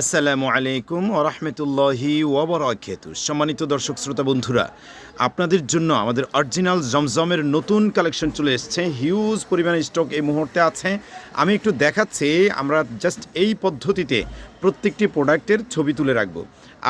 আসসালামু আলাইকুম ওরহমতুল্লাহি ওবরাকাতু সম্মানিত দর্শক শ্রোতা বন্ধুরা, আপনাদের জন্য আমাদের অরিজিনাল জমজমের নতুন কালেকশন চলে এসছে। হিউজ পরিমাণে স্টক এই মুহূর্তে আছে। আমি একটু দেখাচ্ছি, আমরা জাস্ট এই পদ্ধতিতে প্রত্যেকটি প্রোডাক্টের ছবি তুলে রাখব।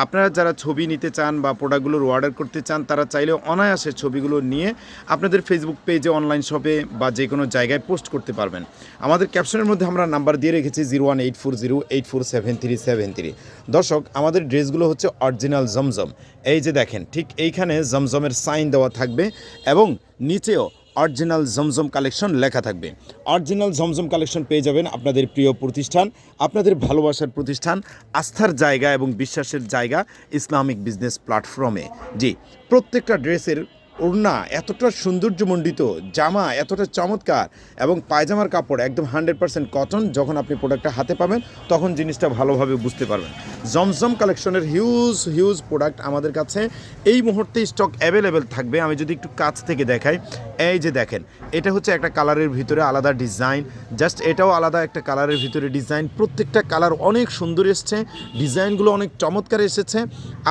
আপনারা যারা ছবি নিতে চান বা প্রোডাক্টগুলোর অর্ডার করতে চান, তারা চাইলে অনায়াসে ছবিগুলো নিয়ে আপনাদের ফেসবুক পেজে অনলাইন শপে বা যে কোনো জায়গায় পোস্ট করতে পারবেন। আমাদের ক্যাপশনের মধ্যে আমরা নাম্বার দিয়ে রেখেছি zero one eight four zero eight four seven three seven three দর্শক, আমাদের ড্রেসগুলো হচ্ছে অরিজিনাল জমজম এই যে দেখেন, ঠিক এইখানে জমজমের সাইন দেওয়া থাকবে এবং নিচেও অরিজিনাল জমজম কালেকশন লেখা থাকবে। অরিজিনাল জমজম কালেকশন পেয়ে যাবেন আপনাদের প্রিয় প্রতিষ্ঠান, আপনাদের ভালোবাসার প্রতিষ্ঠান, আস্থার জায়গা এবং বিশ্বাসের জায়গা ইসলামিক বিজনেস প্ল্যাটফর্মে। জি, প্রত্যেকটা ড্রেসের ওড়না এতটা সৌন্দর্যমণ্ডিত, জামা এতটা চমৎকার এবং পায়জামার কাপড় একদম হান্ড্রেড পার্সেন্ট কটন যখন আপনি প্রোডাক্টটা হাতে পাবেন, তখন জিনিসটা ভালোভাবে বুঝতে পারবেন। জমজম কালেকশনের হিউজ হিউজ প্রোডাক্ট আমাদের কাছে এই মুহূর্তে স্টক অ্যাভেলেবেল থাকবে। আমি যদি একটু কাছ থেকে দেখাই, এই যে দেখেন, এটা হচ্ছে একটা কালারের ভিতরে আলাদা ডিজাইন জাস্ট এটাও আলাদা একটা কালারের ভিতরে ডিজাইন প্রত্যেকটা কালার অনেক সুন্দর এসছে, ডিজাইনগুলো অনেক চমৎকার এসেছে।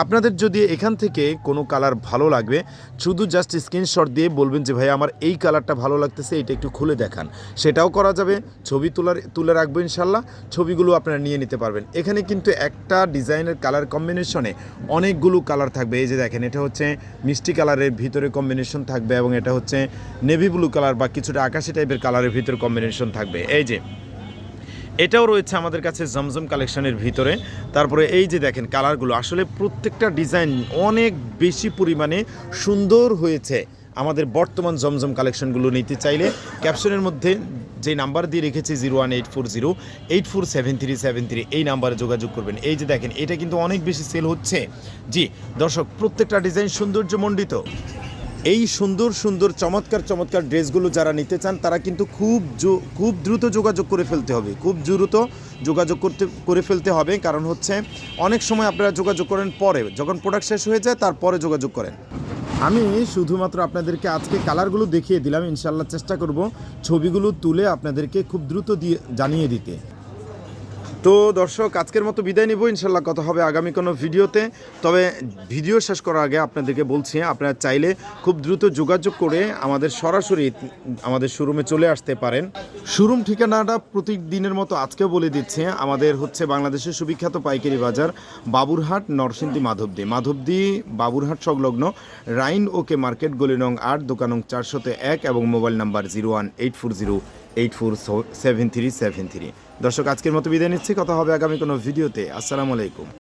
আপনাদের যদি এখান থেকে কোনো কালার ভালো লাগবে, শুধু জাস্ট স্ক্রিনশট দিয়ে বলবেন যে, ভাই, আমার এই কালারটা ভালো লাগতেছে, এটা একটু খুলে দেখান। সেটাও করা যাবে, ছবি তোলার, তুলে রাখব ইনশাল্লাহ, ছবিগুলো আপনারা নিয়ে নিতে পারবেন। এখানে কিন্তু একটা ডিজাইনের কালার কম্বিনেশনে অনেকগুলো কালার থাকবে। এই যে দেখেন, এটা হচ্ছে মিষ্টি কালারের ভিতরে কম্বিনেশন থাকবে এবং এটা হচ্ছে নেভি ব্লু কালার বা কিছুটা আকাশি টাইপের কালারের ভিতরে কম্বিনেশন থাকবে। এই যে এটাও রয়েছে আমাদের কাছে জমজম কালেকশনের ভিতরে। তারপরে এই যে দেখেন কালারগুলো, আসলে প্রত্যেকটা ডিজাইন অনেক বেশি পরিমাণে সুন্দর হয়েছে। আমাদের বর্তমান জমজম কালেকশনগুলো নিতে চাইলে ক্যাপশনের মধ্যে যে নাম্বার দিয়ে রেখেছি zero one eight four zero, eight four seven three seven three, এই নাম্বারে যোগাযোগ করবেন। এই যে দেখেন, এটা কিন্তু অনেক বেশি সেল হচ্ছে। জি, দর্শক, প্রত্যেকটা ডিজাইন সৌন্দর্যমণ্ডিত। এই সুন্দর সুন্দর, চমৎকার চমৎকার ড্রেসগুলো যারা নিতে চান, তারা কিন্তু খুব খুব দ্রুত যোগাযোগ করে ফেলতে হবে। খুব দ্রুত যোগাযোগ করতে, করে ফেলতে হবে। কারণ হচ্ছে, অনেক সময় আপনারা যোগাযোগ করেন পরে। যখন প্রোডাক্ট শেষ হয়ে যায়, তারপরে যোগাযোগ করেন। আমি শুধুমাত্র আপনাদেরকে আজকে কালারগুলো দেখিয়ে দিলাম। ইনশাল্লাহ চেষ্টা করব ছবিগুলো তুলে আপনাদেরকে খুব দ্রুত দিয়ে, জানিয়ে দিতে। তো দর্শক, আজকের মতো বিদায় নিব। ইনশাল্লাহ কথা হবে আগামী কোনো ভিডিওতে। তবে ভিডিও শেষ করার আগে আপনাদেরকে বলছি, আপনারা চাইলে খুব দ্রুত যোগাযোগ করে আমাদের সরাসরি আমাদের শোরুমে চলে আসতে পারেন। শোরুম ঠিকানাটা প্রতিদিনের মতো আজকেও বলে দিচ্ছে। আমাদের হচ্ছে বাংলাদেশের সুবিখ্যাত পাইকারি বাজার বাবুরহাট, নরসিংদী, মাধবদী। মাধবদী, বাবুরহাট সংলগ্ন রাইন ওকে মার্কেট গলি নং আট, দোকানং চারশোতে এক এবং mobile number zero one eight four zero eight four seven three seven three দর্শক, আজকের মতো বিদায় নিচ্ছি। কথা হবে আগামী কোনো ভিডিওতে। আসসালামু আলাইকুম।